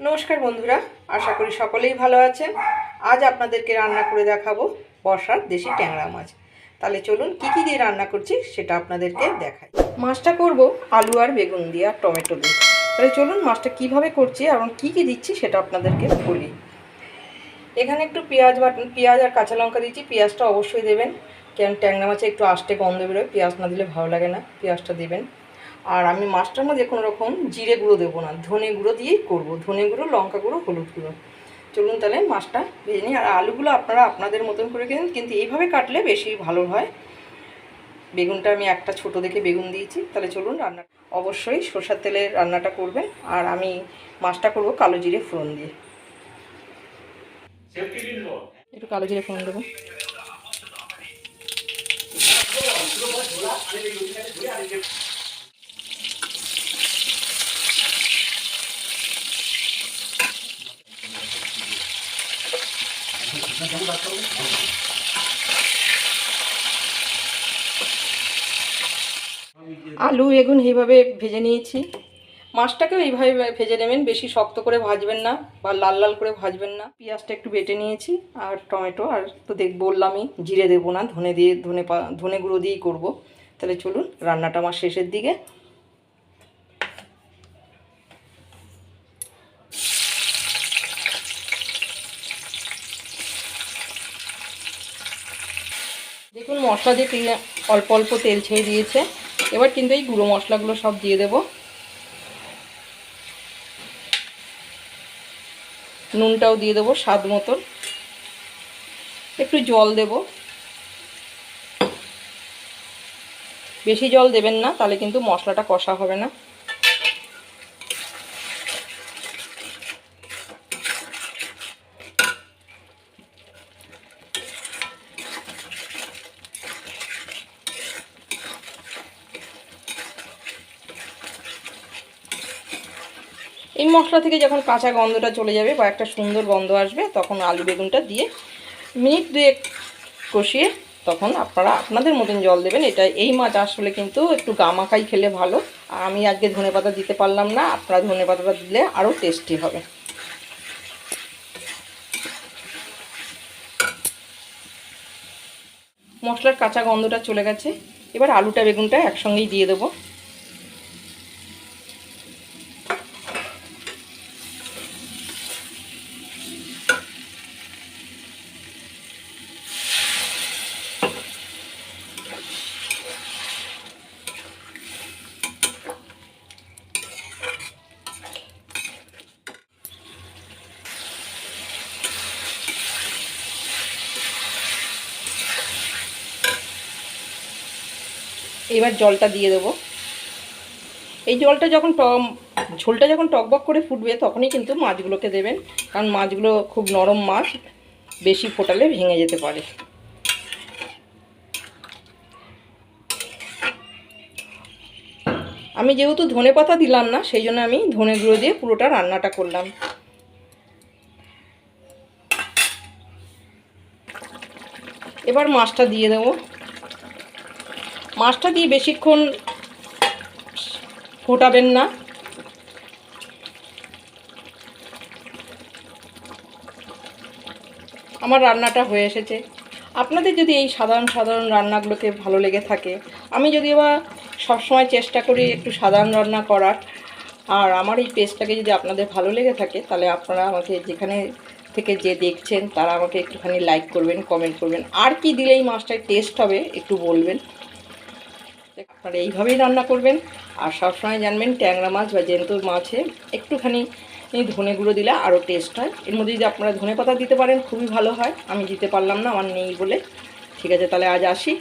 নমস্কার বন্ধুরা, আশা করি সকলেই ভালো আছেন। আজ আপনাদেরকে রান্না করে দেখাবো বর্ষার দেশি ট্যাংরা মাছ। তাহলে চলুন কি কি দিয়ে রান্না করছি সেটা আপনাদেরকে দেখাই। মাছটা করব আলু আর বেগুন দিয়ে আর টমেটো দিয়ে। তাহলে চলুন মাছটা কীভাবে করছি এবং কি কি দিচ্ছি সেটা আপনাদেরকে বলি। এখানে একটু পেঁয়াজ বাটন পেঁয়াজ আর কাঁচা লঙ্কা দিচ্ছি পেঁয়াজটা অবশ্যই দেবেন। কেন ট্যাংরা মাছে একটু আষ্টে গন্ধ বেরোয়, পেঁয়াজ না দিলে ভালো লাগে না, পেঁয়াজটা দেবেন। আর আমি মাছটার মধ্যে কোনো রকম জিরে গুঁড়ো দেবো না। ধনে গুঁড়ো দিয়েই করব। ধনে গুঁড়ো লঙ্কা গুঁড়ো হলুদ গুঁড়ো। চলুন তাহলে মাছটা ভেজে নিই। আর আলুগুলো আপনারা আপনাদের মতন করে কিনুন কিন্তু এইভাবে কাটলে বেশি ভালো হয়। বেগুনটা আমি একটা ছোট দেখে বেগুন দিয়েছি। তাহলে চলুন রান্না অবশ্যই সরষার তেলের রান্নাটা করবেন। আর আমি মাছটা করব কালো জিরে ফোড়ন দিয়ে। একটু কালো জিরে ফোড়ন দেবো। আলু, বেগুন এইভাবে ভেজে নিয়েছি। মাছটাকেও এইভাবে ভেজে নেবেন, বেশি শক্ত করে ভাজবেন না বা লাল লাল করে ভাজবেন না। পেঁয়াজটা একটু বেটে নিয়েছি, আর টমেটো, আর তো দেখ, বললামই জিরে দেবো না, ধনে দিয়ে, ধনে পা, ধনে গুঁড়ো দিয়েই করব। তাহলে চলুন, রান্নাটা আমার শেষের দিকে। দেখুন, মশলা দিয়ে তেল- অল্প অল্প তেল ছেড়ে দিয়েছে। এবার কিন্তু এই গুঁড়ো মশলাগুলো সব দিয়ে দেব। নুনটাও দিয়ে দেবো স্বাদ মতন। একটু জল দেব। বেশি জল দেবেন না, তাহলে কিন্তু মশলাটা কষা হবে না। এই মশলা থেকে যখন কাঁচা গন্ধটা চলে যাবে বা একটা সুন্দর গন্ধ আসবে, তখন আলু বেগুনটা দিয়ে মিনিট দুয়েক কষিয়ে তখন আপনারা আপনাদের মতন জল দেবেন। এটা এই মাছ আসলে কিন্তু একটু গামাখাই খেলে ভালো। আর আমি আজকে ধনে পাতা দিতে পারলাম না, আপনারা ধনে পাতাটা দিলে আরও টেস্টি হবে। মশলার কাঁচা গন্ধটা চলে গেছে। এবার আলুটা, বেগুনটা একসঙ্গেই দিয়ে দেবো। এবার জলটা দিয়ে দেবো। এই জলটা যখন ঝোলটা যখন টকবক করে ফুটবে, তখনই কিন্তু মাছগুলোকে দেবেন। কারণ মাছগুলো খুব নরম মাছ, বেশি ফোটালে ভেঙে যেতে পারে। আমি যেহেতু ধনে পাতা দিলাম না, সেই জন্য আমি ধনে গুঁড়ো দিয়ে পুরোটা রান্নাটা করলাম। এবার মাছটা দিয়ে দেবো। মাছটা দিয়ে বেশিক্ষণ ফোটাবেন না। আমার রান্নাটা হয়ে এসেছে। আপনাদের যদি এই সাধারণ সাধারণ রান্নাগুলোকে ভালো লেগে থাকে, আমি যদি বা সবসময় চেষ্টা করি একটু সাধারণ রান্না করার, আর আমার এই পেজটাকে যদি আপনাদের ভালো লেগে থাকে, তাহলে আপনারা আমাকে যেখানে থেকে যে দেখছেন, তারা আমাকে একটুখানি লাইক করবেন কমেন্ট করবেন, আর কি দিলে এই টেস্ট হবে, একটু বলবেন। আপনারা এইভাবেই রান্না করবেন। আর সবসময় জানবেন ট্যাংরা মাছ বা জেন্তুর মাছে একটুখানি ধনে গুঁড়ো দিলে আরও টেস্ট হয়। এর মধ্যে যদি আপনারা ধনে পাতা দিতে পারেন, খুবই ভালো হয়। আমি দিতে পারলাম না, আমার নেই বলে। ঠিক আছে, তাহলে আজ আসি।